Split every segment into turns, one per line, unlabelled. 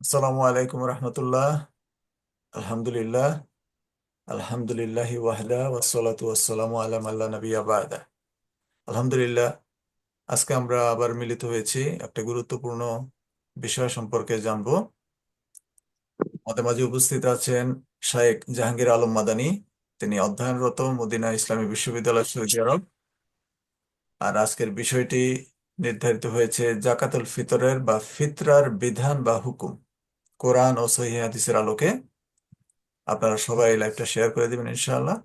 আসসালামু আলাইকুম রহমতুল্লাহ আলহামদুলিল্লাহ আলহামদুলিল্লাহি ওয়াহদা ওয়াসসালাতু ওয়াসসালামু আলা মাল্লা নাবিয়্যা বা'দা আলহামদুলিল্লাহ আজকে আমরা আবার মিলিত হয়েছি একটা গুরুত্বপূর্ণ বিষয় সম্পর্কে জানব। আমাদের মাঝে উপস্থিত আছেন শায়েখ জাহাঙ্গীর আলম মাদানী। তিনি অধ্যয়নরত মদিনা ইসলামী বিশ্ববিদ্যালয় সৌদি আরব। আর আজকের বিষয়টি নির্ধারিত হয়েছে জাকাতুল ফিতরের বা ফিতরার বিধান বা হুকুম। কোরআন ও সহিহ হাদিসের আলোকে আপনারা সবাই লাইভটা শেয়ার করে দিবেন ইনশাআল্লাহ।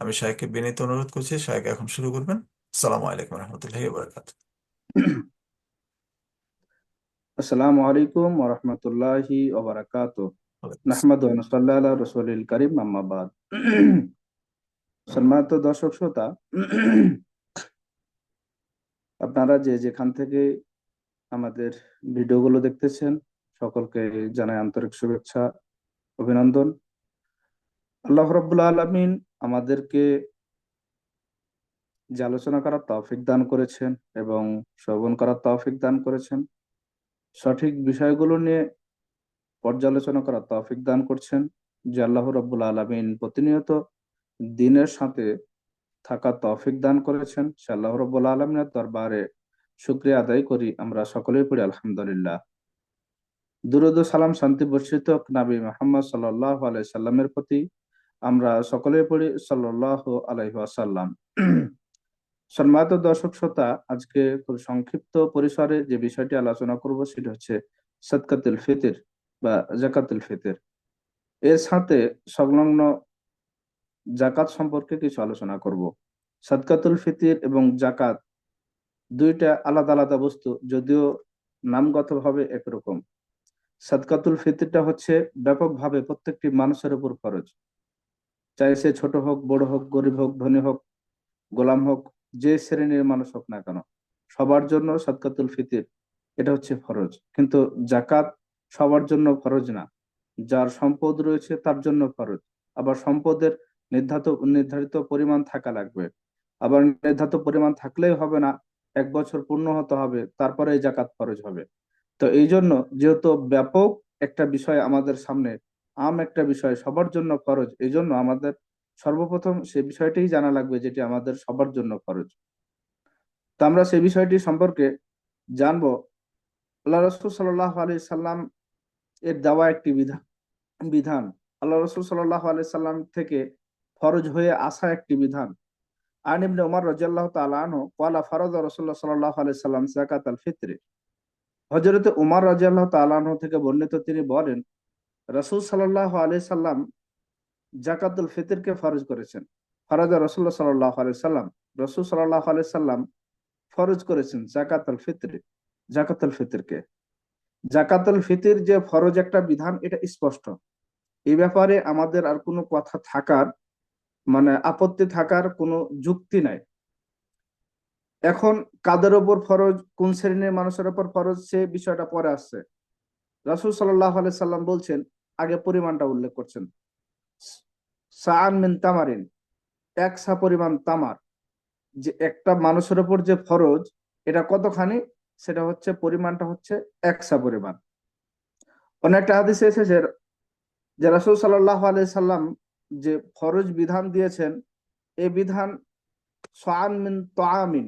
আমি শাহেককে বিনীত অনুরোধ করছি শাহেক এখন শুরু করবেন। আসসালামু আলাইকুম রহমতুল্লাহি বারাকাত
আসসালামু আলাইকুম ওয়া রাহমাতুল্লাহি ওয়া বারাকাতুহু। নাহমাদু ওয়া নুসাল্লি আলা রাসূলিল কারীম আম্মা বাদ। সম্মানিত দর্শক শ্রোতা আপনারা যে যেখান থেকে আমাদের ভিডিওগুলো দেখতেছেন সকলকে জানাই আন্তরিক শুভেচ্ছা, অভিনন্দন। আল্লাহ রাব্বুল আলামিন আমাদেরকে যে আলোচনা করার তৌফিক দান করেছেন এবং শ্রবণ করার তৌফিক দান করেছেন, সঠিক বিষয়গুলো নিয়ে পর্যালোচনা করার তৌফিক দান করছেন, যে আল্লাহ রাব্বুল আলামিন প্রতিনিয়ত দিনের সাথে থাকা তৌফিক দান করেছেন। সে আল্লাহ রাব্বুল আলামিনের দরবারে শুক্রিয়া আদায় করি। আমরা সকলেই পড়ি আলহামদুলিল্লাহ। দুরুদ সালাম শান্তি বর্ষিত নবী মুহাম্মদ সাল্লাল্লাহু আলাইহি সাল্লামের প্রতি। আমরা সকলে পড়ি সাল্লাল্লাহু আলাইহি ওয়াসাল্লাম। সম্মানিত দর্শক শ্রোতা, আজকে খুব সংক্ষিপ্ত পরিসরে যে বিষয়টি আলোচনা করব সেটা হচ্ছে সদকাতুল ফিতর বা জাকাতুল ফিতর। এর সাথে সংলগ্ন জাকাত সম্পর্কে কিছু আলোচনা করব। সদকাতুল ফিতির এবং জাকাত দুইটা আলাদা আলাদা বস্তু, যদিও নামগতভাবে একরকম। সদকাতুল ফিতিরটা হচ্ছে ব্যাপকভাবে প্রত্যেকটি মানুষের উপর খরচ চাই সে ছোট হোক, বড় হোক, গরিব হোক, ধনী হোক, গোলাম হোক, যে শ্রেণির মানুষ হোক না কেন, সবার জন্য সদকাতুল ফিতির, এটা হচ্ছে ফরজ। কিন্তু জাকাত সবার জন্য ফরজ না। যার সম্পদ রয়েছে তার জন্য ফরজ। আবার সম্পদের নির্ধারিত নির্ধারিত পরিমাণ থাকা লাগবে। আবার নির্ধারিত পরিমাণ থাকলেই হবে না, এক বছর পূর্ণ হতে হবে তারপরে জাকাত ফরজ হবে। তো এই জন্য যেহেতু ব্যাপক একটা বিষয় আমাদের সামনে, আম একটা বিষয়, সবার জন্য খরচ, এই জন্য আমাদের সর্বপ্রথম সে বিষয়টাই জানা লাগবে যেটি আমাদের সবার জন্য খরচ। তো আমরা সেই বিষয়টি সম্পর্কে জানব। আল্লাহ রসুল সাল্লাহ আলি সাল্লাম এর দেওয়া একটি বিধান বিধান। আল্লাহ রসুল সাল্লাহ আলি সাল্লাম থেকে ফরজ হয়ে আসা একটি বিধান। আন ইবনে উমর রাদিয়াল্লাহু তাআলা আনহু, ক্বালা ফারাদা রাসূলুল্লাহ সাল্লাল্লাহু আলাইহি সাল্লাম যাকাত আল ফিতরে। হযরত উমার রাদিয়াল্লাহু তাআলা আনহু থেকে বর্ণিত তিনি বলেন, রাসূল সাল্লাল্লাহু আলাইহি সাল্লাম জাকাতুল ফিতরকে ফরজ করেছেন। ফারাদা রসুল্লাহ সাল্লাল্লাহু আলাইহি সাল্লাম, রাসূল সাল্লাহ আলাইহি সাল্লাম ফরজ করেছেন জাকাতুল ফিতরে জাকাতুল ফিতরকে। জাকাতুল ফিতর যে ফরজ একটা বিধান, এটা স্পষ্ট। এই ব্যাপারে আমাদের আর কোনো কথা থাকার মানে আপত্তি থাকার কোনো যুক্তি নাই। এখন কাদের ওপর ফরজ, কোন শ্রেণির মানুষের ওপর ফরজ, সে বিষয়টা পরে আসছে। রাসুল সাল্লাহ সাল্লাম বলছেন, আগে পরিমাণটা উল্লেখ করছেন। সান মিন তামারিন, এক সা পরিমাণ তামার। যে একটা মানুষের ওপর যে ফরজ, এটা কতখানি? সেটা হচ্ছে পরিমাণটা হচ্ছে এক সা পরিমাণ। অনেকটা হাদিসে এসেছে যে রাসুল সাল্লাহ আলাই সাল্লাম যে ফরজ বিধান দিয়েছেন এই বিধান সান মিন তোয়ামিন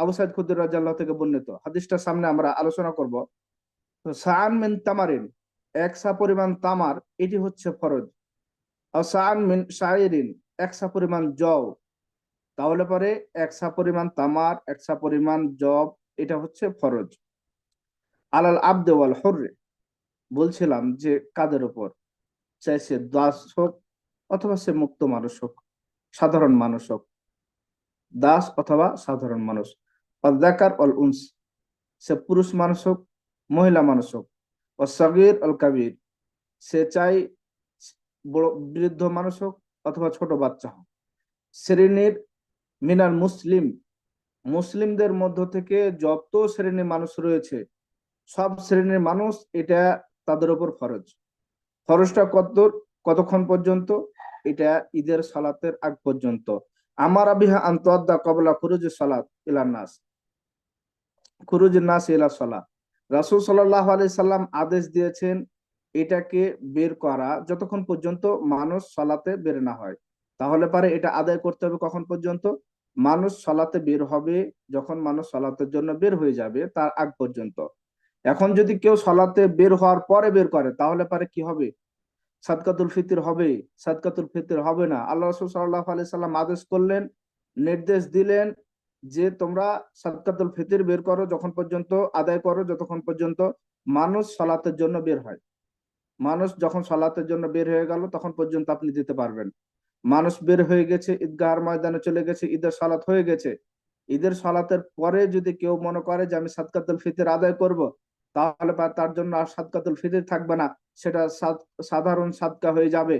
আবু সাইদ খুদ্দুর রাজ্লাহ থেকে বর্ণিত। হাদিসটার সামনে আমরা আলোচনা করব। তো মিন তামারিন পরিমাণ তামার, এটি হচ্ছে ফরজ। আর সান মিন একসা পরিমাণ জব। তাহলে পরে পরিমাণ তামার পরিমাণ জব, এটা হচ্ছে ফরজ। আলাল আব্দে ওয়াল হর্রে, বলছিলাম যে কাদের উপর? চাই সে দাস হোক অথবা সে মুক্ত মানুষ হোক, সাধারণ মানুষ হোক। দাস অথবা সাধারণ মানুষ। অদাকার অল উনস সে পুরুষ মানুষ হোক মহিলা মানুষ হোক ও সগির অল কাবির সে চাই বড় বৃদ্ধ মানুষ হোক অথবা ছোট বাচ্চা হোক শ্রেণির মিনার মুসলিম মুসলিমদের মধ্য থেকে যত শ্রেণির মানুষ রয়েছে সব শ্রেণির মানুষ এটা তাদের উপর ফরজ ফরজটা কত কতক্ষণ পর্যন্ত এটা ঈদের সালাতের আগ পর্যন্ত আমার আবিহা আন্তঃদা কবলা খুরুজ সালাত ইলান্নাস খুরুজ নাস ইলা সালাত রাসুল সাল্লাহ আলি সাল্লাম আদেশ দিয়েছেন এটাকে বের করা যতক্ষণ পর্যন্ত মানুষ সলাতে বের না হয়। তাহলে পারে এটা আদায় করতে হবে কখন পর্যন্ত? মানুষ সলাতে বের হবে যখন মানুষ সলাতের জন্য বের হয়ে যাবে তার আগ পর্যন্ত। এখন যদি কেউ সলাতে বের হওয়ার পরে বের করে, তাহলে পারে কি হবে? সাদকাতুল ফিতর হবে। সাদকাতুল ফিতর হবে না। আল্লাহ রসুল সাল্লাহ আলি সাল্লাম আদেশ করলেন, নির্দেশ দিলেন যে তোমরা সাদকাতুল ফিতর বের করো যখন পর্যন্ত, আদায় করো যতক্ষণ পর্যন্ত মানুষ সলাতের জন্য বের হয়। মানুষ যখন সলাতের জন্য বের হয়ে গেল, তখন পর্যন্ত আপনি দিতে পারবেন। মানুষ বের হয়ে গেছে ঈদগাহর ময়দানে চলে গেছে, ঈদের সালাত হয়ে গেছে। ঈদের সালাতের পরে যদি কেউ মনে করে যে আমি সাদকাতুল ফিতর আদায় করব, তাহলে তার জন্য আর সাদকাতুল ফিতর থাকবে না, সেটা সাধারণ সাদকা হয়ে যাবে।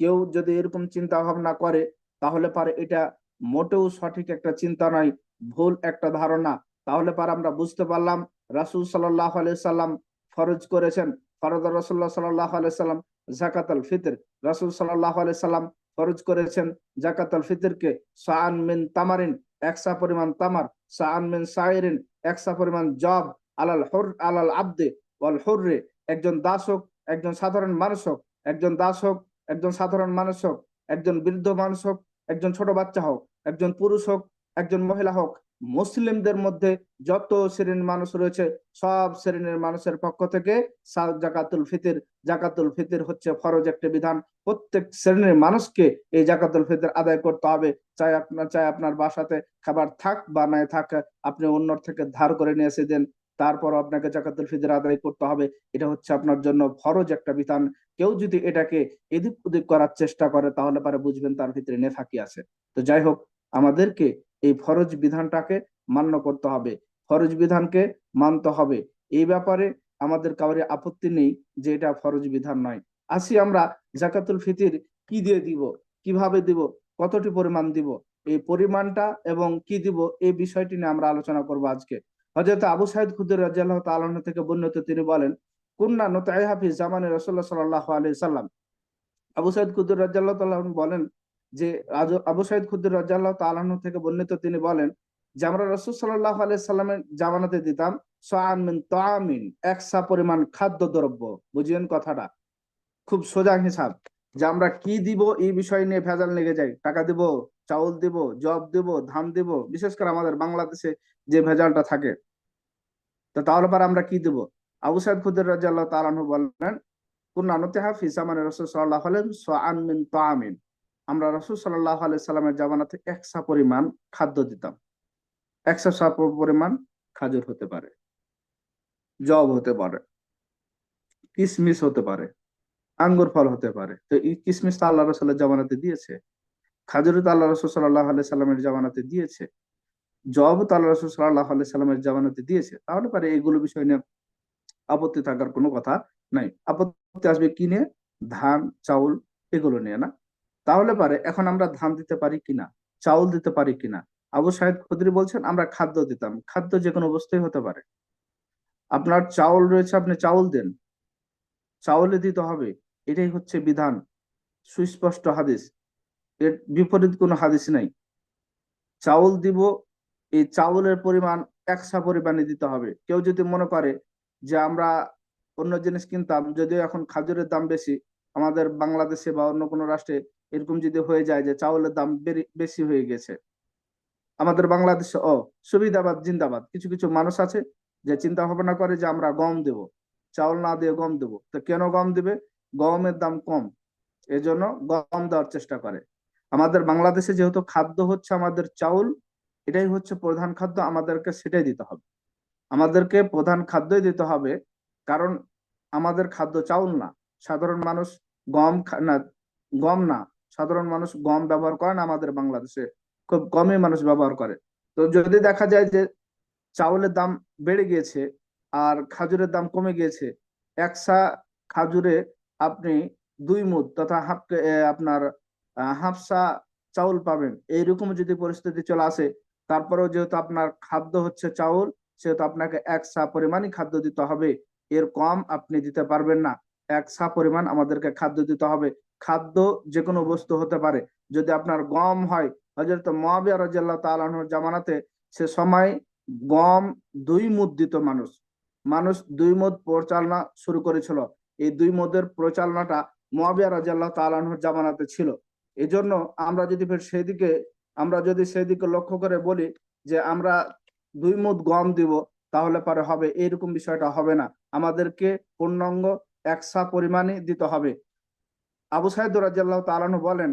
কেউ যদি এরকম চিন্তা ভাবনা করে, তাহলে পারে এটা মোটেও সঠিক একটা চিন্তা নয়, ভুল একটা ধারণা। তাহলে পর আমরা বুঝতে পারলাম, রাসূল সাল্লাহ সাল্লাম ফরজ করেছেন। ফরজ রসুল্লাহ সাল্লাহ সাল্লাম জাকাত আল ফিতর। রাসূল সাল্লাহ সাল্লাম ফরজ করেছেন জাকাত আল ফিতরকে। সাআন মিন তামারিন, একসা পরিমাণ তামার। সাআন মিন সাইরিন, একসা পরিমাণ জব। আলাল হুর, আলাল আব্দে, ওয়াল হুররে। একজন দাস হোক, একজন সাধারণ মানুষ হোক, একজন দাস হোক, একজন সাধারণ মানুষ হোক, একজন বৃদ্ধ মানুষ হোক, একজন ছোট বাচ্চা হোক একজন পুরুষ হোক, একজন মহিলা হোক, মুসলিমদের মধ্যে যত শ্রেণির মানুষ রয়েছে, সব শ্রেণির মানুষের পক্ষ থেকে জাকাতুল ফিতর জাকাতুল ফিতর হচ্ছে ফরজ একটা বিধান। প্রত্যেক শ্রেণির মানুষকে এই জাকাতুল ফিতর আদায় করতে হবে। চাই আপনার চাই আপনার বাসাতে খাবার থাক বা নাই থাক, আপনি অন্যর থেকে ধার করে নিয়ে এসে দেন। তারপর আপনাকে জাকাতুল ফিতর আদায় করতে হবে। এটা হচ্ছে আপনার জন্য ফরজ একটা বিধান। কেউ যদি এটাকে এদিক ওদিক করার চেষ্টা করে, তাহলে পারে বুঝবেন তার ভিতরে নেফাকি আছে। তো যাই হোক আমাদেরকে এই ফরজ বিধানটাকে মান্য করতে হবে। ফরজ বিধানকে মানতে হবে। এই ব্যাপারে আমাদের কাউরে আপত্তি নেই যে এটা ফরজ বিধান নয়। আসি আমরা জাকাতুল ফিতির কি দিয়ে দিব, কীভাবে দিব, কতটি পরিমাণ দিব, এই পরিমাণটা এবং কি দিব, এই বিষয়টি নিয়ে আমরা আলোচনা করব আজকে। হযরত আবু সাইদ খুদর রাদিয়াল্লাহু তাআলা আনহু থেকে বর্ণিত তিনি বলেন, কুন্না নুতাইহা ফি জামানে রাসূলুল্লাহ সাল্লাল্লাহু আলাইহি সাল্লাম। আবু সাইদ খুদর রাদিয়াল্লাহু তাআলা বলেন যে আবু সাইদ খুদ্দুর রাদিয়াল্লাহু তাআলা আনহু থেকে বর্ণিত তিনি বলেন যে, আমরা রাসূল সাল্লাল্লাহু আলাইহি সাল্লামের জামানাতে দিতাম সাআন মিন তাআমিন একসা পরিমাণ খাদ্য দ্রব্য বুঝিয়েন কথাটা? খুব সোজা হিসাব। যে, আমরা কি দিব এই বিষয় নিয়ে ভেজাল লেগে যাই টাকা দিব, চাউল দিব, জব দিব, ধান দিব, বিশেষ করে আমাদের বাংলাদেশে যে ভেজালটা থাকে। তো তাহলে পর আমরা কি দিব? আবু সাইদ খুদ্দুর রাদিয়াল্লাহু তাআলা আনহু বলেন, কুন্না নুতিহা ফি জামানে রাসূল সাল্লাল্লাহু আলাইহি সাআন মিন তাআমিন। আমরা রসুল সাল্লাহ সাল্লামের জামানাতে একসা পরিমাণ খাদ্য দিতাম। একশো সা পরিমাণ খাজুর হতে পারে, জব হতে পারে, কিসমিস হতে পারে, আঙ্গুর ফল হতে পারে। তো এই কিসমিস তো আল্লাহ রসুলের জামানাতে দিয়েছে, খাজুর তো আল্লাহ রসুল সাল্লাহ সাল্লামের জামানাতে দিয়েছে, জব তো আল্লাহ রসুল সাল্লাহ সাল্লামের জামানাতে দিয়েছে। তাহলে পারে এগুলো বিষয় নিয়ে আপত্তি থাকার কোনো কথা নাই। আপত্তি আসবে কিনে ধান, চাউল এগুলো নিয়ে না? তাহলে পারে এখন আমরা ধান দিতে পারি কিনা, চাউল দিতে পারি কিনা? আবু সাহেদ খুদরি বলছেন, আমরা খাদ্য দিতাম। খাদ্য যে কোনো অবস্থায় হতে পারে। আপনার চাউল রয়েছে, আপনি চাউল দেন। চাউলে দিতে হবে, এটাই হচ্ছে বিধান। সুস্পষ্ট হাদিস। এর বিপরীত কোনো হাদিস নাই। চাউল দিব, এই চাউলের পরিমাণ একসা পরিমাণে দিতে হবে। কেউ যদি মনে করে যে আমরা অন্য জিনিস কিনতাম, যদিও এখন খাজুরের দাম বেশি, আমাদের বাংলাদেশে বা অন্য কোনো রাষ্ট্রে এরকম যদি হয়ে যায় যে চাউলের দাম বেশি হয়ে গেছে। আমাদের বাংলাদেশে, ও, সুবিধাবাদ, জিন্দাবাদ। কিছু কিছু মানুষ আছে যে চিন্তা ভাবনা করে যে আমরা গম দেব। চাউল না দিয়ে গম দেব। তো কেন গম দিবে? গমের দাম কম। এজন্য গম দেওয়ার চেষ্টা করে। আমাদের বাংলাদেশে যেহেতু খাদ্য হচ্ছে আমাদের চাউল, এটাই হচ্ছে প্রধান খাদ্য, আমাদেরকে সেটাই দিতে হবে। আমাদেরকে প্রধান খাদ্যই দিতে হবে, কারণ আমাদের খাদ্য চাউল না। সাধারণ মানুষ গম না গম না। সাধারণ মানুষ গম ব্যবহার করে না আমাদের বাংলাদেশে। খুব কমই মানুষ ব্যবহার করে। তো যদি দেখা যায় যে চাউলের দাম বেড়ে গিয়েছে আর খাজুরের দাম কমে গিয়েছে, একসা খাজুরে আপনি দুই মুদ তথা হাফ আপনার হাফসা চাউল পাবেন। এইরকম যদি পরিস্থিতি চলে আসে, তারপরেও যেহেতু আপনার খাদ্য হচ্ছে চাউল, সেহেতু আপনাকে এক সা পরিমাণই খাদ্য দিতে হবে। এর কম আপনি দিতে পারবেন না। এক সা পরিমাণ আমাদেরকে খাদ্য দিতে হবে। খাদ্য যে কোনো বস্তু হতে পারে। যদি আপনার গম হয় হজরত মহাবিয়া রাজিয়াল্লাহ তালাহর জামানাতে সে সময় গম দুই মুদ দিত মানুষ। মানুষ দুই মুদ পরিচালনা শুরু করেছিল। এই দুই মদের প্রচালনাটা মুয়াবিয়া রাজিয়াল্লাহ তাআলার জামানাতে ছিল। এজন্য আমরা যদি ফের সেদিকে, আমরা যদি সেদিকে লক্ষ্য করে বলি যে আমরা দুই মুদ গম দিব, তাহলে পরে হবে, এরকম বিষয়টা হবে না। আমাদেরকে পূর্ণাঙ্গ একসা পরিমাণে দিতে হবে। আবু সাইদ রাজিয়াল্লাহ তাআলাহু বলেন,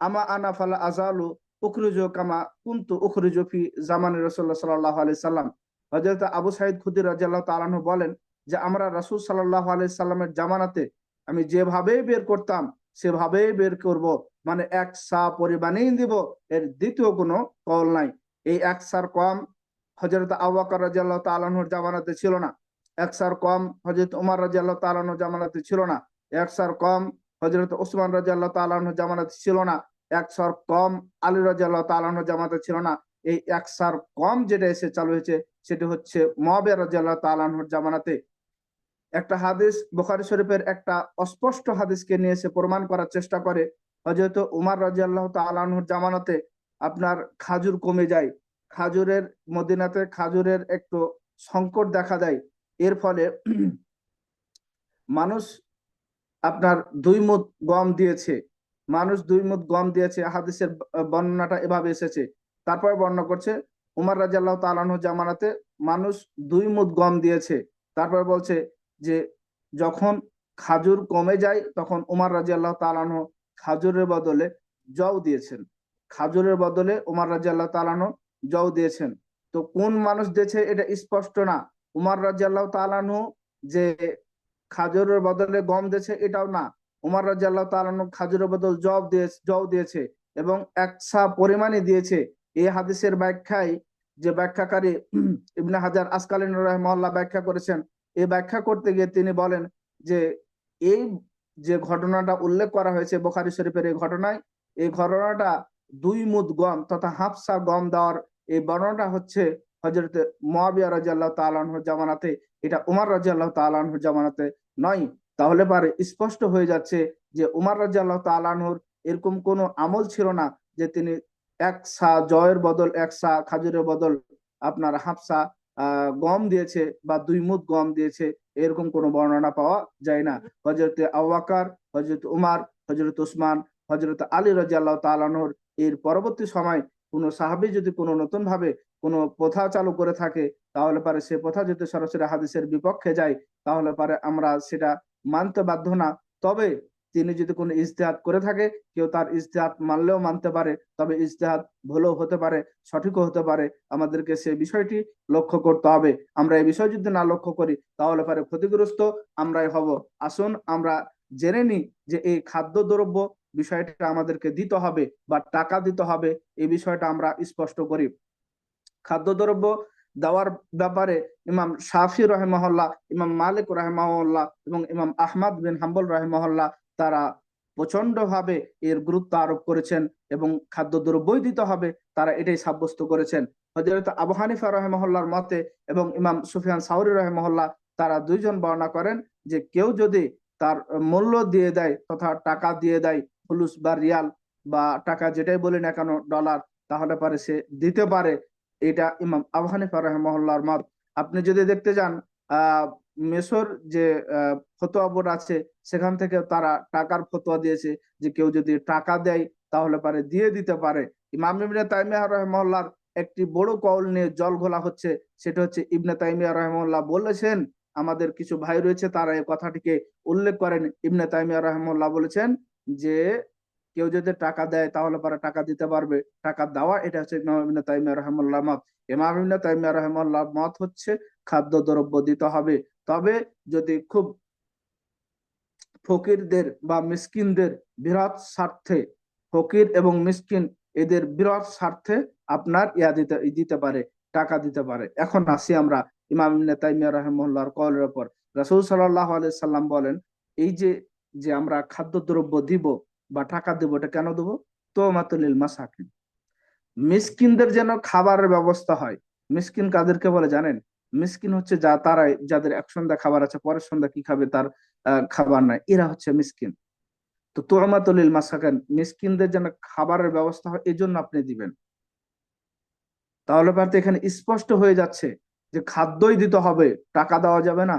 আমা আনা ফালা আজালু উখরুজু কামা কুনতু উখরুজু ফি জামানি রাসূলুল্লাহ সাল্লাল্লাহু আলাইহি সাল্লাম। হযরত আবু সাইদ খুদরি রাদিয়াল্লাহু তাআলা আনহু বলেন যে, আমরা রাসূল সাল্লাল্লাহু আলাইহি সাল্লামের জামানাতে আমি যেভাবেই বের করতাম, সেভাবেই বের করব। মানে এক সা পরিমাণেই দিব এর দ্বিতীয় কোনো কল নাই। এই এক সার কম হযরত আবু বকর রাদিয়াল্লাহু তাআলা আনহুর জামানাতে ছিল না। এক সার কম হযরত ওমর রাদিয়াল্লাহু তাআলা আনহুর জামানাতে ছিল না। এক সার কম হযরত ওসমান রাদিয়াল্লাহু তাআলা আনহুর জামানাতে ছিল না। এক সার কম, আলী তাআলা আনহুর জামানাতে ছিল না। এই এক সার কম যেটা এসে চালু হয়েছে, সেটি হচ্ছে রাদিয়াল্লাহু তাআলা আনহুর জামানাতে। একটা হাদিস বুখারী শরীফের একটা অস্পষ্ট হাদিসকে নিয়ে এসে প্রমাণ করার চেষ্টা করে, হযরত উমার রাদিয়াল্লাহু তাআলা আনহুর জামানাতে আপনার খাজুর কমে যায়। খাজুরের মদিনাতে খাজুরের একটু সংকট দেখা দেয়। এর ফলে মানুষ আপনার দুই মুদ গম দিয়েছে। মানুষ দুই মুদ গম দিয়েছে, হাদিসের বর্ণনাটা এভাবে এসেছে। তারপরে বর্ণনা করছে, উমার রাজিয়াল্লাহ তালানহ জামানাতে মানুষ দুই মুদ গম দিয়েছে। তারপরে বলছে যে, যখন খাজুর কমে যায়, তখন উমার রাজিয়াল্লাহ তালানহ খাজুরের বদলে জও দিয়েছেন। খাজুরের বদলে উমার রাজিয়াল্লাহ তালানহ জও দিয়েছেন। তো কোন মানুষ দিয়েছে এটা স্পষ্ট না। উমার রাজিয়াল্লাহ তালানহ যে খাজুরের বদলে গম দিয়েছে, এটাও না। উমার রাজিয়াল্লাহ তালানহ খাজুরের বদল জব দিয়েছে জব দিয়েছে এবং একসা পরিমাণে দিয়েছে। এই হাদিসের ব্যাখ্যায় যে ব্যাখ্যাকারী ইবনে হাজার আসকালীন রহমল্লাহ ব্যাখ্যা করেছেন, এই ব্যাখ্যা করতে গিয়ে তিনি বলেন যে এই যে ঘটনাটা উল্লেখ করা হয়েছে বোখারি শরীফের এই ঘটনায়, এই ঘটনাটা দুই মুদ গম তথা হাফসা গম দেওয়ার এই বর্ণনাটা হচ্ছে হজরত মুয়াবিয়া রাজিয়াল্লাহ তাআলার জামানাতে, এটা উমার রাজিয়াল্লাহ তাআলার জামানাতে নয়। তাহলে পারে স্পষ্ট হয়ে যাচ্ছে যে উমার রাজিয়াল্লাহ তাআলার এরকম কোনো আমল ছিল না যে তিনি এক সা জয়ের বদল, এক সা খাজুরের বদল আপনার হাফসা গম দিয়েছে বা দুই মুদ গম দিয়েছে, এরকম কোনো বর্ণনা পাওয়া যায় না। হজরত আওয়াকার হজরত উমার হজরত উসমান হজরত আলী রাজি আল্লাহ তালানোর এর পরবর্তী সময় কোনো সাহাবি যদি কোনো নতুন ভাবে কোনো প্রথা চালু করে থাকে, তাহলে পারে সে প্রথা যদি সরাসরি হাদিসের বিপক্ষে যায়, তাহলে পারে আমরা সেটা মানতে বাধ্য না। তবে তিনি যদি কোনো ইজতেহাদ করে থাকে, কেউ তার ইজতেহাদ মানলেও মানতে পারে, তবে ইজতেহাদ ভুলও হতে পারে, সঠিকও হতে পারে। আমাদেরকে সে বিষয়টি লক্ষ্য করতে হবে। আমরা এই বিষয় যদি না লক্ষ্য করি, তাহলে পারে ক্ষতিগ্রস্ত আমরাই হব। আসুন আমরা জেনে নিই যে এই খাদ্য দ্রব্য বিষয়টা আমাদেরকে দিতে হবে বা টাকা দিতে হবে, এই বিষয়টা আমরা স্পষ্ট করি। খাদ্যদ্রব্য দেওয়ার ব্যাপারে ইমাম শাফি রহেমহল্লা ইমাম মালিক রহেমহল্লা এবং ইমাম আহমদ বিন হাম্বল রহেমহল্লা তারা প্রচণ্ড ভাবে এর গুরুত্ব আরোপ করেছেন এবং খাদ্যদ্রব্যই দিতে হবে তারা এটাই সাব্যস্ত করেছেন। হজরত আবু হানিফা রহেমহল্লার মতে এবং ইমাম সুফিয়ান সাউরি রহেমহল্লা তারা দুইজন বর্ণনা করেন যে কেউ যদি তার মূল্য দিয়ে দেয় তথা টাকা দিয়ে দেয়, ফুলুস বা রিয়াল বা টাকা যেটাই বলি না কেন, ডলার, তাহলে পারে সে দিতে পারে। এটা ইমাম আবু হানিফা রহমহল্লার মত। আপনি যদি দেখতে যান মেসর যে ফতোয়া বোর্ড আছে, সেখান থেকে তারা টাকার ফতোয়া দিয়েছে যে কেউ যদি টাকা দেয়, তাহলে পারে দিয়ে দিতে পারে। ইমাম ইবনে তাইমিয়া রহমহল্লার একটি বড় কল নিয়ে জল ঘোলা হচ্ছে, সেটা হচ্ছে ইবনে তাইমিয়া রহমল্লাহ বলেছেন, আমাদের কিছু ভাই রয়েছে, তারা এই কথাটিকে উল্লেখ করেন। ইবনে তাইমিয়া রহমল্লাহ বলেছেন যে কেউ যদি টাকা দেয়, তাহলে পরে টাকা দিতে পারবে। টাকা দেওয়া, এটা হচ্ছে ইমাম তাইমিয়া রহমল্লাহ মত। ইমাম তাইমিয়া রহমল্লাহ মত হচ্ছে খাদ্য দ্রব্য দিতে হবে। তবে যদি খুব ফকিরদের বা মিসকিনদের বৃহৎ স্বার্থে, ফকির এবং মিসকিন এদের বৃহৎ স্বার্থে আপনার ইয়া দিতে দিতে পারে, টাকা দিতে পারে। এখন আসি আমরা ইমাম তাইমিয়া রহমুল্লাহর কলের ওপর রাসূল সাল্লাহ আলাইহি সাল্লাম বলেন, এই যে যে আমরা খাদ্যদ্রব্য দিব বা টাকা দেবো, এটা কেন দেবো? তো মাতুলিল মাসাকিন। মিসকিনদের যেন খাবারের ব্যবস্থা হয়। মিসকিন কাদেরকে বলে জানেন? মিসকিন হচ্ছে যা তারাই যাদের এক সন্ধ্যা খাবার আছে, পরের সন্ধ্যা কি খাবে তার খাবার নাই। এরা হচ্ছে মিসকিন। তো তোমাতুলিল মাসাকান, মিসকিনদের যেন খাবারের ব্যবস্থা হয় এই জন্য আপনি দিবেন। তাহলে পারতে এখানে স্পষ্ট হয়ে যাচ্ছে যে খাদ্যই দিতে হবে, টাকা দেওয়া যাবে না।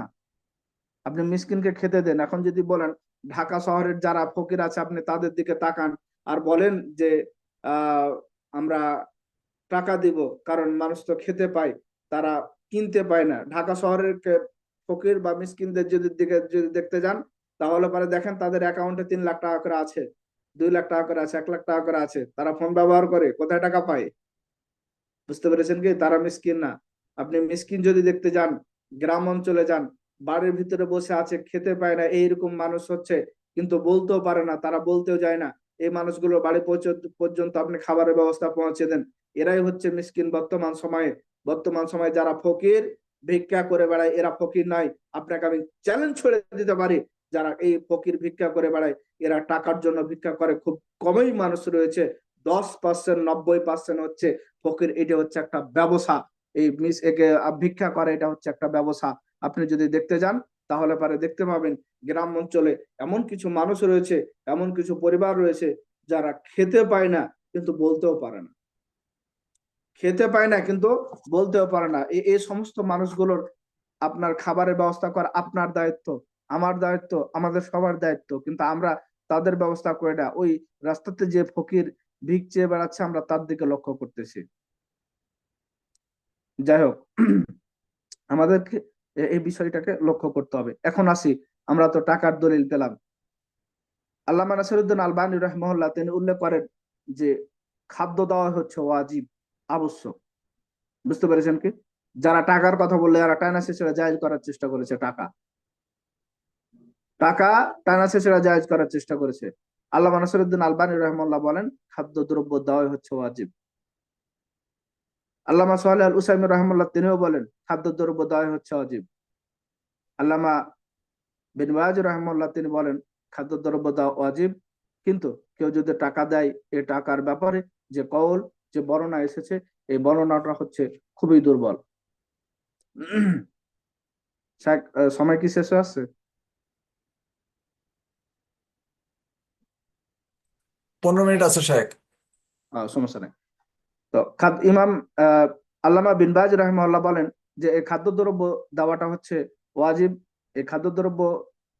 আপনি মিসকিনকে খেতে দেন। এখন যদি বলেন ঢাকা শহরের যারা ফকির আছে, আপনি তাদের দিকে তাকান আর বলেন যে আমরা টাকা দিব, কারণ মানুষ তো খেতে পায়, তারা কিনতে পায় না। ঢাকা শহরের ফকির বা মিসকিনদের যদি দিকে, যদি দেখতে যান, তাহলে পরে দেখেন তাদের অ্যাকাউন্টে তিন লাখ টাকা করে আছে, দুই লাখ টাকা করে আছে, এক লাখ টাকা করে আছে। তারা ফোন ব্যবহার করে, কোথায় টাকা পায়? বুঝতে পেরেছেন কি? তারা মিসকিন না। আপনি মিসকিন যদি দেখতে যান, গ্রাম অঞ্চলে যান বাড়ির ভিতরে বসে আছে, খেতে পায় না, এইরকম মানুষ হচ্ছে, কিন্তু বলতেও পারে না, তারা বলতেও যায় না। এই মানুষগুলো বাড়ি পর্যন্ত আপনি খাবারের ব্যবস্থা পৌঁছে দেন। এরাই হচ্ছে মিসকিন বর্তমান সময়ে। বর্তমান সময়ে যারা ফকির, ভিক্ষা করে বেড়ায়, এরা ফকির নয়। আপনাকে আমি চ্যালেঞ্জ ছড়ে দিতে পারি, যারা এই ফকির ভিক্ষা করে বেড়ায়, এরা টাকার জন্য ভিক্ষা করে, খুব কমই মানুষ রয়েছে। দশ পার্সেন্ট নব্বই পার্সেন্ট হচ্ছে ফকির, এটা হচ্ছে একটা ব্যবসা। এই মিস, একে ভিক্ষা করে, এটা হচ্ছে একটা ব্যবসা। আপনি যদি দেখতে যান, তাহলে পারে দেখতে পাবেন গ্রাম অঞ্চলে এমন কিছু মানুষ রয়েছে, এমন কিছু পরিবার রয়েছে যারা খেতে পায় না, কিন্তু বলতেও পারে না। খেতে পায় না, কিন্তু বলতেও পারে না। এই সমস্ত মানুষগুলোর আপনার খাবারের ব্যবস্থা করা আপনার দায়িত্ব, আমার দায়িত্ব, আমাদের সবার দায়িত্ব, কিন্তু আমরা তাদের ব্যবস্থা করে না। ওই রাস্তাতে যে ফকির ভিক চেয়ে বেড়াচ্ছে, আমরা তার দিকে লক্ষ্য করতেছি। যাই হোক, আমাদেরকে এই বিষয়টাকে লক্ষ্য করতে হবে। এখন আসি, আমরা তো টাকার দলিল পেলাম। আল্লামা নাসিরুদ্দিন আলবানী রহমহল্লা তিনি উল্লেখ করেন যে খাদ্য দেওয়া হচ্ছে ওয়াজিব, আবশ্যক। বুঝতে পেরেছেন কি? যারা টাকার কথা বললে, যারা টানা শেষেরা জায়েজ করার চেষ্টা করেছে টাকা। টাকা টানা শেষেরা জায়েজ করার চেষ্টা করেছে। আল্লাহ নাসিরুদ্দিন আলবানী রহমল্লাহ বলেন খাদ্য দ্রব্য দেওয়াই হচ্ছে ওয়াজিব। আল্লামা সোহাল আল উসাইম রহমুল্লাহ তিনিও বলেন খাদ্য দ্রব্য দেওয়াই হচ্ছে অজীব। আল্লামা বিন বাজ রহমুল্লাহ তিনি বলেন খাদ্য দ্রব্য দেওয়া অজীব কিন্তু কেউ যদি টাকা দেয় এই টাকার ব্যাপারে যে কৌল যে বর্ণনা এসেছে এই বর্ণনাটা হচ্ছে খুবই দুর্বল। সময় কি শেষ আসছে?
পনেরো মিনিট আছে শেখ
সমস্যা নেই। তো ইমাম আহ, আল্লামা বিন বাজ রহমাল্লাহ বলেন যে এই খাদ্যদ্রব্য দেওয়াটা হচ্ছে ওয়াজিব। এই খাদ্যদ্রব্য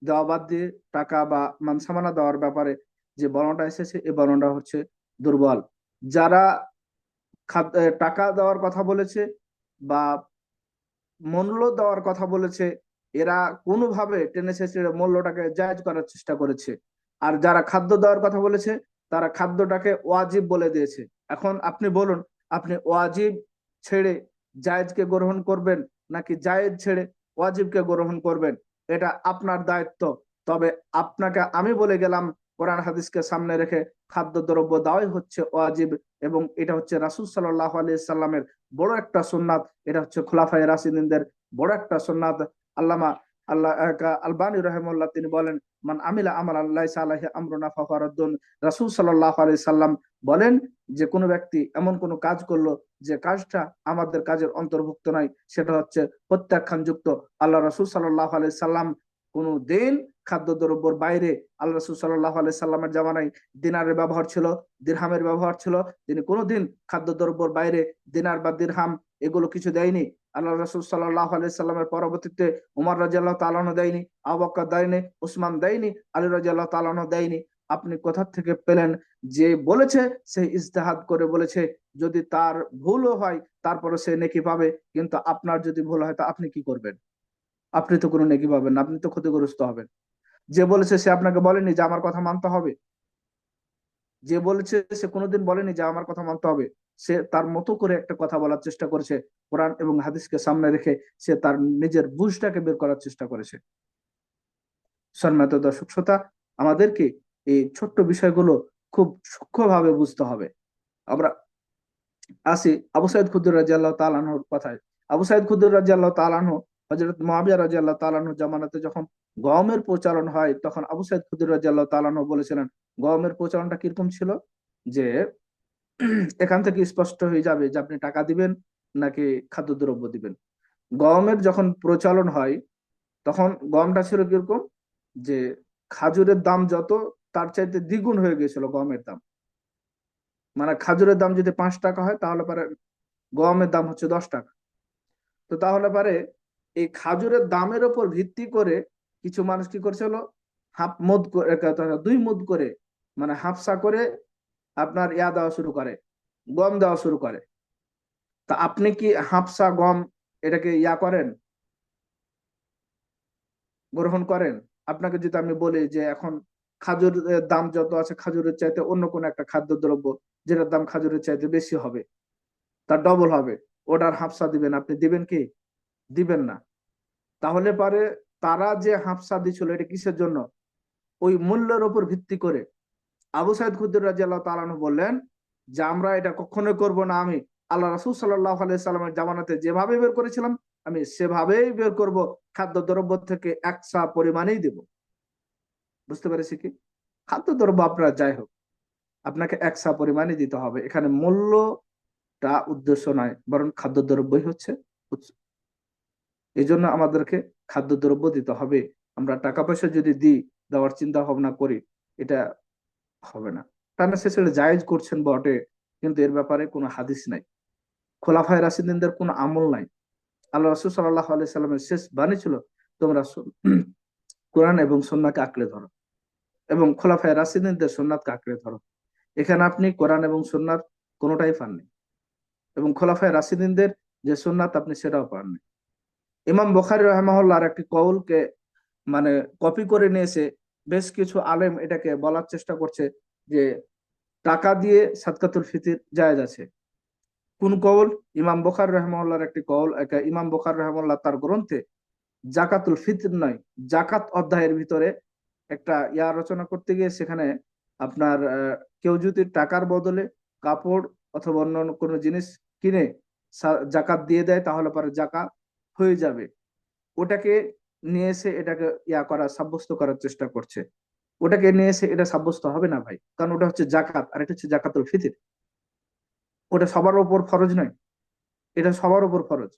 দেওয়া বাদ দিয়ে টাকা বা মানসামানা দেওয়ার ব্যাপারে যে বর্ণনা এসেছে এই বর্ণনা হচ্ছে দুর্বল। যারা টাকা দেওয়ার কথা বলেছে বা মূল্য দেওয়ার কথা বলেছে এরা কোনোভাবে টেনে ছেঁচড়ে মূল্যটাকে জায়েজ করার চেষ্টা করেছে। আর যারা খাদ্য দেওয়ার কথা বলেছে তারা খাদ্যটাকে ওয়াজিব বলে দিয়েছে। এখন আপনি বলুন, আপনি ওয়াজিব ছেড়ে জায়েজকে গ্রহণ করবেন নাকি জায়েজ ছেড়ে ওয়াজিবকে গ্রহণ করবেন? এটা আপনার দায়িত্ব। তবে আপনাকে আমি বলে গেলাম, কোরআন হাদিসকে সামনে রেখে খাদ্য দ্রব্য দেওয়াই হচ্ছে ওয়াজিব এবং এটা হচ্ছে রাসূল সাল্লাহ আলাইহি সাল্লামের বড় একটা সুন্নাত। এটা হচ্ছে খোলাফায়ে রাশিদিনদের বড় একটা সুন্নাত। আল্লামা আল্লাহ আলবানী রহমুল্লাহ তিনি বলেন মান আমিলা আমাল আল্লাহ সালাহি আমরুনা ফাহরাদ্দুন রাসূল সাল্লাল্লাহু আলাইহি সাল্লাম বলেন যে, কোনো ব্যক্তি এমন কোনো কাজ করল যে, কাজটা আমাদের কাজের অন্তর্ভুক্ত নয়, সেটা হচ্ছে প্রত্যাখ্যানযুক্ত। আল্লাহ রাসূল সাল্লাল্লাহু আলাইহি সাল্লাম কোনো দিন খাদ্যদ্রব্যর বাইরে আল্লাহ রাসূল সাল্লাল্লাহু আলাইহি সাল্লামের জামানায় দিনারের ব্যবহার ছিল, দিরহামের ব্যবহার ছিল। তিনি কোনোদিন খাদ্যদ্রব্যর বাইরে দিনার বা দিরহাম এগুলো কিছু দেয়নি। আল্লাহ রাসূল সাল্লাল্লাহু আলাইহি সাল্লামের পরবর্তীতে উমর রাদিয়াল্লাহু তাআলা আনহু দেয়নি, আবু দেয়নি, উসমান দেয়নি, আলী রাদিয়াল্লাহু তাআলা আনহু দেয়নি। আপনি কোথা থেকে পেলেন যে বলেছে, সে ইজতেহাদ করে বলেছে, যদি তার ভুলও হয় তারপরে সে নেকি পাবে, কিন্তু আপনার যদি ভুল হয় তা আপনি কি করবেন? আপনি তো কোনো নেকি পাবেন আপনি তো ক্ষতিগ্রস্ত হবেন। যে বলেছে সে আপনাকে বলেনি যে আমার কথা মানতে হবে। যে বলেছে সে কোনোদিন বলেনি যে আমার কথা মানতে হবে। সে তার মতো করে একটা কথা বলার চেষ্টা করেছে কোরআন এবং হাদিসকে সামনে রেখে সে তার নিজের বুঝটাকে বের করার চেষ্টা করেছে। সম্মানিত দর্শক শ্রোতা, আমাদেরকে এই ছোট্ট বিষয়গুলো খুব সূক্ষ্মভাবে বুঝতে হবে। আমরা আসি আবু সাইদ খুদ্দুর রাজি আল্লাহ তালানহর কথায়। আবু সাইদ খুদ্দুর রাজি আল্লাহ তালানহ হজরত মহাবিয়া রাজি আল্লাহ তালানহর জামানাতে যখন গমের প্রচারণ হয়, তখন আবু সাইদ খুদ্দুর রাজি আল্লাহ তালানহ বলেছিলেন, গমের প্রচারণটা কীরকম ছিল? যে এখান থেকে স্পষ্ট হয়ে যাবে যে আপনি টাকা দিবেন নাকি খাদ্যদ্রব্য দিবেন। গমের যখন প্রচলন হয়, তখন গমটা ছিল কীরকম? যে খাজুরের দাম যত, তার চাইতে দ্বিগুণ হয়ে গেছিল গমের দাম। মানে খাজুরের দাম যদি পাঁচ টাকা হয়, তাহলে পরে গমের দাম হচ্ছে দশ টাকা। তো তাহলে পরে এই খাজুরের দামের উপর ভিত্তি করে কিছু মানুষ কি করছিল? হাফ মদ করে, দুই মদ করে মানে হাফসা করে আপনার ইয়া দেওয়া শুরু করে, গম দেওয়া শুরু করে। তা আপনি কি হাফসা গম এটাকে ইয়া করেন? গ্রহণ করেন? আপনাকে যদি আমি বলি যে এখন খাজুর দাম যত আছে খাজুরের চাইতে অন্য কোন একটা খাদ্য দ্রব্য যেটার দাম খাজুরের চাইতে বেশি হবে তার ডবল হবে। ওটার হাফসা দিবেন আপনি। দিবেন কি? দিবেন না। তাহলে পারে তারা যে হাফসা দিছিল এটা কিসের জন্য? ওই মূল্যের উপর ভিত্তি করে আবু সাইদ খুদ্দুর রাজি আল্লাহ তালানু বললেন, যে আমরা এটা কখনোই করব না, আমি আল্লাহ রাসুল সাল্লাহ আলাইসাল্লামের জামানাতে যেভাবে বের করেছিলাম, আমি সেভাবেই বের করব খাদ্য দ্রব্য থেকে একসা পরিমাণেই দেব। বুঝতে পেরেছি কি? খাদ্য দ্রব্য আপনার যাই হোক, আপনাকে একসা পরিমাণে দিতে হবে। এখানে মূল্যটা উদ্দেশ্য নয়, বরং খাদ্য দ্রব্যই হচ্ছে এই জন্য আমাদেরকে খাদ্য দ্রব্য দিতে হবে। আমরা টাকা পয়সা যদি দিই, দেওয়ার চিন্তা ভাবনা করি, এটা হবে না। টানা শেষে জায়েজ করছেন বটে, কিন্তু এর ব্যাপারে কোনো হাদিস নাই। খোলাফায় রাশিদিনদের কোনো আমল নাই। আল্লাহ রসুল সাল্লাহ আলি সাল্লামের শেষ বাণী ছিল, তোমরা কোরআন এবং সন্নাকে আঁকড়ে ধরো এবং খোলাফায় রাশিদিনদের সোননাথকে আঁকড়ে ধরো। এখানে আপনি কোরআন এবং সন্ন্যাত কোনোটাই পাননি এবং খোলাফায় রাশিদিনদের যে সোননাথ আপনি সেটাও পাননি। ইমাম বখারি রহমাহুল্লাহর একটি কৌলকে মানে কপি করে নিয়ে এসে বেশ কিছু আলেম এটাকে বলার চেষ্টা করছে যে টাকা দিয়ে সাদকাতুল ফিতির জায়েজ আছে। কোন কৌল ইমাম বখার রহমাল্লাহর একটি কৌল ইমাম বখার রহমাল্লাহ তার গ্রন্থে জাকাতুল ফিতর নয়, জাকাত অধ্যায়ের ভিতরে একটা ইয়া রচনা করতে গিয়ে সেখানে আপনার কেউ যদি টাকার বদলে কাপড় অথবা অন্য কোনো জিনিস কিনে জাকাত দিয়ে দেয় তাহলে পরে জাকাত হয়ে যাবে। ওটাকে নিয়ে এসে এটাকে ইয়া করা, সাব্যস্ত করার চেষ্টা করছে। ওটাকে নিয়ে এসে এটা সাব্যস্ত হবে না ভাই, কারণ ওটা হচ্ছে জাকাত, আর এটা হচ্ছে জাকাতুল ফিতির। ওটা সবার ওপর ফরজ নয়, এটা সবার ওপর ফরজ।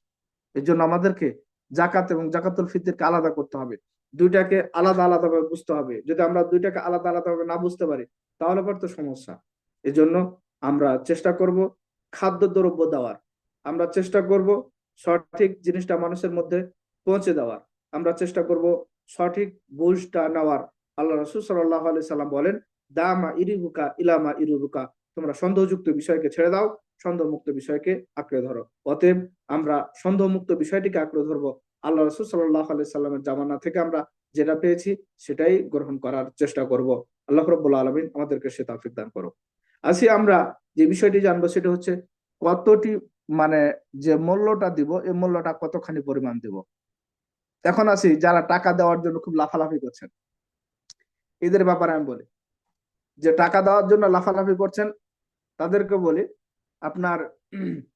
এর জন্য আমাদেরকে জাকাত এবং জাকাতুল ফিতিরকে আলাদা করতে হবে। দুইটাকে আলাদা আলাদা ভাবে বুঝতে হবে। যদি আমরা দুইটাকে আলাদা আলাদা ভাবে না বুঝতে পারি, তাহলে পর তো সমস্যা। এজন্য আমরা চেষ্টা করব খাদ্য দ্রব্য দেওয়ার। আমরা চেষ্টা করব সঠিক জিনিসটা মানুষের মধ্যে পৌঁছে দেওয়ার। আমরা চেষ্টা করব সঠিক বুঝটা নেওয়ার। আল্লাহ রসুল সাল্লাহ আলি সাল্লাম বলেন, দামা ইরিবুকা ইলামা ইরিবুকা। তোমরা সন্দেহযুক্ত বিষয়কে ছেড়ে দাও, সন্দেহমুক্ত বিষয়কে আঁকড়ে ধরো। অতএব আমরা সন্দেহমুক্ত বিষয়টিকে আঁকড়ে ধরবো। আল্লাহ রসুল সাল্লাহ আলি সাল্লামের জামানা থেকে আমরা যেটা পেয়েছি সেটাই গ্রহণ করার চেষ্টা করব। আল্লাহ রব্বুল্লা আলমিন আমাদেরকে সে তাফিক দান করো আসি আমরা যে বিষয়টি জানব সেটা হচ্ছে, কতটি মানে যে মূল্যটা দিব, এই মূল্যটা কতখানি পরিমাণ দিব? এখন আসি যারা টাকা দেওয়ার জন্য খুব লাফালাফি করছেন। এদের ব্যাপারে আমি বলি, যে টাকা দেওয়ার জন্য লাফালাফি করছেন, তাদেরকে বলি, আপনার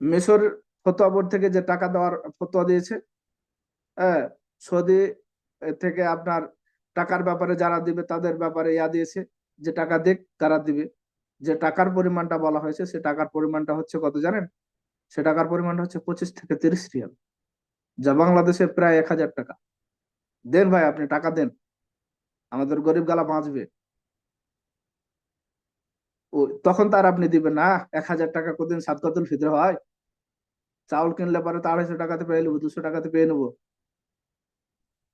মিশর ফতোয়া বোর্ড থেকে যে টাকা দেওয়ার ফতোয়া দিয়েছে হ্যাঁ সৌদি থেকে আপনার টাকার ব্যাপারে যারা দিবে তাদের ব্যাপারে ইয়া দিয়েছে, যে টাকা দেখ তারা দিবে। যে টাকার পরিমাণটা বলা হয়েছে, সে টাকার পরিমাণটা হচ্ছে কত জানেন? সে টাকার পরিমাণটা হচ্ছে পঁচিশ থেকে তিরিশ রিয়াল। যা বাংলাদেশে প্রায় এক হাজার টাকা। দেন ভাই, আপনি টাকা দেন। আমাদের গরিব গালা বাঁচবে। ও, তখন তার আপনি দিবেন না এক হাজার টাকা কোনদিন সাত কতুল ফিতরে হয়। চাউল কিনলে পরে তো আড়াইশো টাকাতে পেয়ে নেব, দুশো টাকাতে পেয়ে নেব।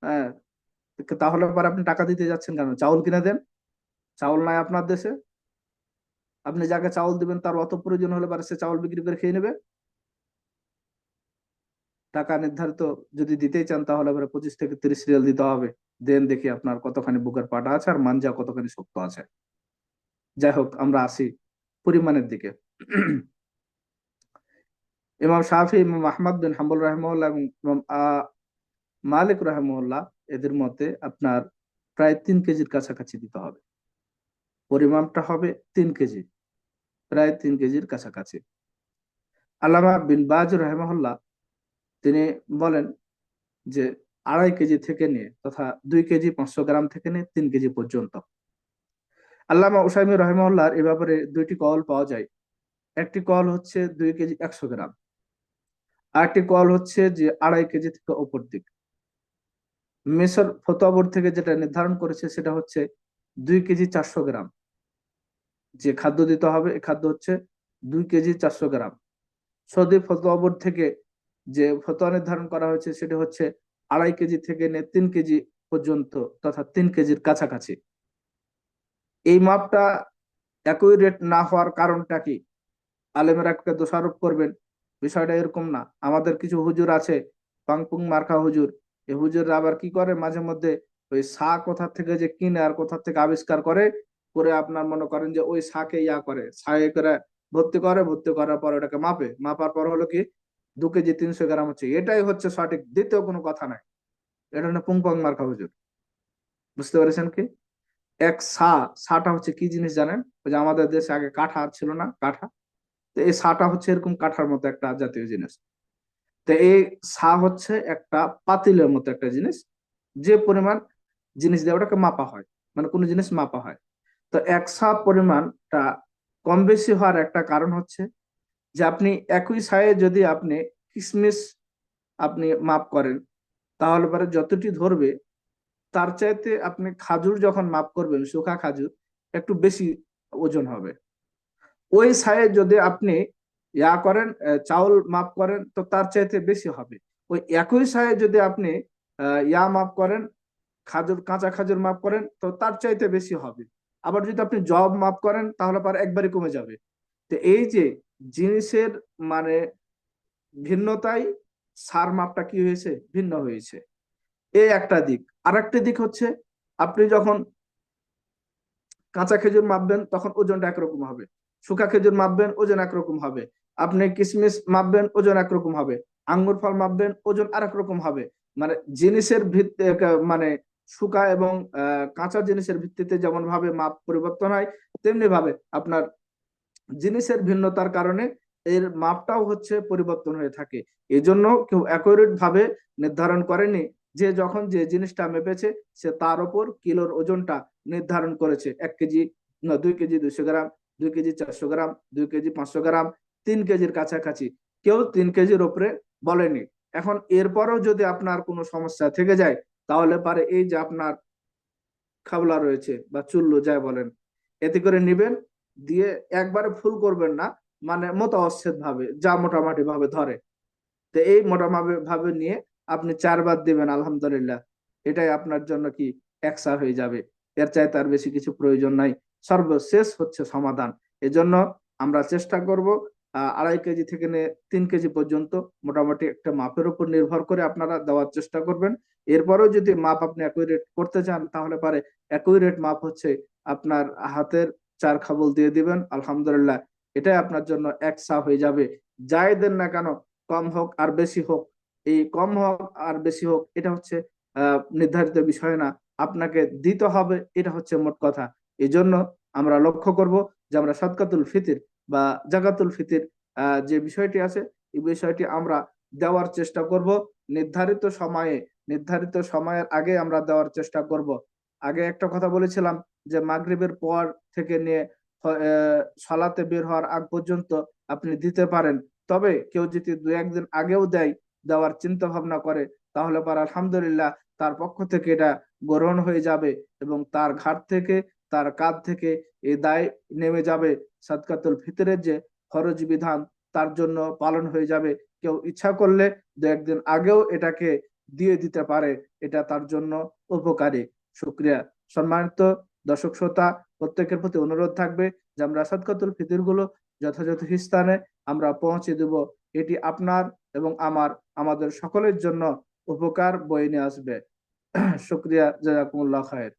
হ্যাঁ তাহলে পরে আপনি টাকা দিতে যাচ্ছেন কেন? চাউল কিনে দেন। চাউল নাই আপনার দেশে। আপনি যাকে চাউল দিবেন, তার অত প্রয়োজন হলে পরে সে চাউল বিক্রি করে খেয়ে নেবে। টাকা নির্ধারিত যদি দিতেই চান, তাহলে এবারে পঁচিশ থেকে তিরিশ রিয়াল দিতে হবে। দেন দেখি আপনার কতখানি বুকের পাটা আছে আর মাঞ্জা কতখানি শক্ত আছে। যাই হোক, আমরা আসি পরিমাণের দিকে। ইমাম শাহি ইমাম আহমদ বিন হাম্বুল রহমউল্লাহ এবং ইমাম মালিক রহমউল্লাহ এদের মতে আপনার প্রায় তিন কেজির কাছাকাছি দিতে হবে। পরিমাণটা হবে তিন কেজি। প্রায় তিন কেজির কাছাকাছি। আল্লামা বিন বাজ রহমহল্লা তিনি বলেন যে আড়াই কেজি থেকে নিয়ে তথা দুই কেজি পাঁচশো গ্রাম থেকে নিয়ে তিন কেজি পর্যন্ত। আল্লামা উসাইমি রহমউল্লাহর এ ব্যাপারে দুইটি কল পাওয়া যায়। একটি কল হচ্ছে দুই কেজি একশো গ্রাম, আরেকটি কল হচ্ছে যে আড়াই কেজি থেকে ওপর দিক। মিশর ফতোয়া বোর্ড থেকে যেটা নির্ধারণ করেছে সেটা হচ্ছে দুই কেজি চারশো গ্রাম। যে খাদ্য দিতে হবে খাদ্য হচ্ছে দুই কেজি চারশো গ্রাম। সৌদি ফতোয়া বোর্ড থেকে যে ফতোয়া নির্ধারণ করা হয়েছে সেটা হচ্ছে আড়াই কেজি থেকে নিয়ে তিন কেজি পর্যন্ত তথা তিন কেজির কাছাকাছি। এই মাপটা একই রেট না হওয়ার কারণটা কি? আলেমেরাকে দোষারোপ করবেন। বিষয়টা এরকম না। আমাদের কিছু হুজুর আছে পাংপুং মার্কা হুজুর। এই হুজুররা আবার কি করে? মাঝে মধ্যে ওই সা কোথা থেকে যে কিনে আর কোথা থেকে আবিষ্কার করে করে আপনার মনে করেন যে ওই শাকে ইয়া করে ছায়ে করে ভর্তি করে, ভর্তি করার পর ওটাকে মাপে। মাপার পর হলো কি? দু কেজি তিনশো গ্রাম হচ্ছে, এটাই হচ্ছে সঠিক, দ্বিতীয় কোনো কথা নাই। এটা হলো পুংপং মার্কা হুজুর। বুঝতে পেরেছেন কি? এক সা, সাটা হচ্ছে কি জিনিস জানেন? যে আমাদের দেশে আগে কাঠা ছিল না, কাঠা? তো এই সাটা হচ্ছে এরকম কাঠার মতো একটা জাতীয় জিনিস। তো এই সা হচ্ছে একটা পাতিলের মতো একটা জিনিস, যে পরিমাণ জিনিস দিয়ে ওটাকে মাপা হয় মানে কোনো জিনিস মাপা হয়। তো এক সা পরিমাণটা কম বেশি হওয়ার একটা কারণ হচ্ছে যে আপনি একই সায়ে যদি আপনি কিসমিস আপনি মাপ করেন, তাহলে পরে যতটি ধরবে, তার চাইতে আপনি খাজুর যখন মাপ করবেন শুকা খাজুর, একটু বেশি ওজন হবে। ওই সায়ে যদি আপনি ইয়া করেন চাউল মাপ করেন, তো তার চাইতে বেশি হবে। ওই একই সায়ে যদি আপনি ইয়া মাপ করেন, খাজুর, কাঁচা খাজুর মাপ করেন, তো তার চাইতে বেশি হবে। আবার যদি আপনি জব মাপ করেন, তাহলে পর একবারই কমে যাবে। তো এই যে জিনিসের মানে ভিন্নতাই সার মাপটা কি হয়েছে? ভিন্ন হয়েছে। এই একটা দিক। আর একটা দিক হচ্ছে, আপনি যখন কাঁচা খেজুর মাপবেন, তখন ওজনটা একরকম হবে। শুকা খেজুর মাপবেন, ওজন একরকম হবে। আপনি কিশমিশ মাপবেন, ওজন একরকম হবে। আঙ্গুর ফল মাপবেন, ওজন আর রকম হবে। মানে জিনিসের ভিত্তি মানে শুকা এবং কাঁচা জিনিসের ভিত্তিতে যেমন ভাবে মাপ পরিবর্তন হয় তেমনি ভাবে আপনার জিনিসের ভিন্নতার কারণে এর মাপটাও হচ্ছে পরিবর্তন হয়ে থাকে। এজন্য কেউ অ্যাকুরেট ভাবে নির্ধারণ করেনি যে যখন যে জিনিসটা মেপেছে, সে তার ওপর কিলোর ওজনটা নির্ধারণ করেছে। এক কেজি, না, দুই কেজি দুইশো গ্রাম, দুই কেজি চারশো গ্রাম, দুই কেজি পাঁচশো গ্রাম, তিন কেজির কাছাকাছি। কেউ তিন কেজির ওপরে বলেনি। এখন এরপরও যদি আপনার কোনো সমস্যা থেকে যায়, তাহলে পারে এই যে আপনার খাবলা রয়েছে বা চুল্লু যায় বলেন, এতে করে নিবেন। দিয়ে একবারে ফুল করবেন না মানে মোটাঅচ্ছেদ ভাবে যা মোটামুটি ভাবে ধরে। তো এই মোটামুটি ভাবে নিয়ে আপনি চারবার দিবেন, আলহামদুলিল্লাহ। এটাই আপনার জন্য কি একসা হয়ে যাবে। এর চাই তার বেশি কিছু প্রয়োজন নাই। সর্বশেষ হচ্ছে সমাধান। এজন্য আমরা চেষ্টা করব আড়াই কেজি থেকে নিয়ে তিন কেজি পর্যন্ত মোটামুটি একটা মাপের উপর নির্ভর করে আপনারা দেওয়ার চেষ্টা করবেন। এরপরেও যদি মাপ আপনি অ্যাকুরেট করতে চান, তাহলে পারে। অ্যাকুরেট মাপ হচ্ছে আপনার হাতের চার খাবল দিয়ে দিবেন, আলহামদুলিল্লাহ। এটাই আপনার জন্য একসা হয়ে যাবে। যাই দেন না কেন, কম হোক আর বেশি হোক, এই কম হোক আর বেশি হোক, এটা হচ্ছে নির্ধারিত বিষয় না। আপনাকে দিতে হবে, এটা হচ্ছে মোট কথা। এই জন্য আমরা লক্ষ্য করব যে আমরা সৎকাতুল ফিতির বা জাকাতুল ফিতির যে বিষয়টি আছে, এই বিষয়টি আমরা দেওয়ার চেষ্টা করব। নির্ধারিত সময়ে, নির্ধারিত সময়ের আগে আমরা দেওয়ার চেষ্টা করব। আগে একটা কথা বলেছিলাম যে মাগরিবের পর থেকে নিয়ে সলাতে বের হওয়ার আগ পর্যন্ত আপনি দিতে পারেন। তবে কেউ যদি দু একদিন আগেও দেয়, দেওয়ার চিন্তা ভাবনা করে, তাহলে পর আলহামদুলিল্লাহ তার পক্ষ থেকে এটা গ্রহণ হয়ে যাবে এবং তার ঘাট থেকে, তার কাঁধ থেকে এ দায় নেমে যাবে। সাদকাতুল ফিতরের যে ফরজ বিধান, তার জন্য পালন হয়ে যাবে। কেউ ইচ্ছা করলে দু একদিন আগেও এটাকে দিয়ে দিতে পারে। এটা তার জন্য উপকারী। শুক্রিয়া। সম্মানিত দর্শক শ্রোতা প্রত্যেকের প্রতি অনুরোধ থাকবে যে আমরা ফিতরগুলো যথাযথ স্থানে আমরা পৌঁছে দেব। এটি আপনার এবং আমার আমাদের সকলের জন্য উপকার বয়ে নিয়ে আসবে। শুক্রিয়া জাজাকুমুল্লাহ খায়ের।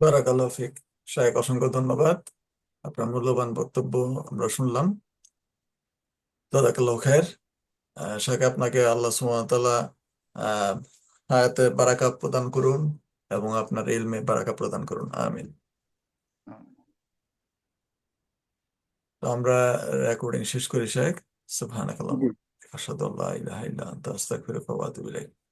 বারাকাল্লাহ অসংখ্য ধন্যবাদ। আপনার মূল্যবান বক্তব্য আমরা শুনলাম। জাযাকাল্লাহু খায়ের। শায়েক আপনাকে আল্লাহ আহ, হায়াতে বারাকা প্রদান করুন। এবং আপনার ইলমে বারাকা প্রদান করুন। আমিন। তো আমরা রেকর্ডিং শেষ করি শেখ। সুবহানাকাল্লাহ। আশহাদু আল্লা ইলাহা ইল্লা আনতা আস্তাগফিরুকা ওয়া আতুবু ইলাইক।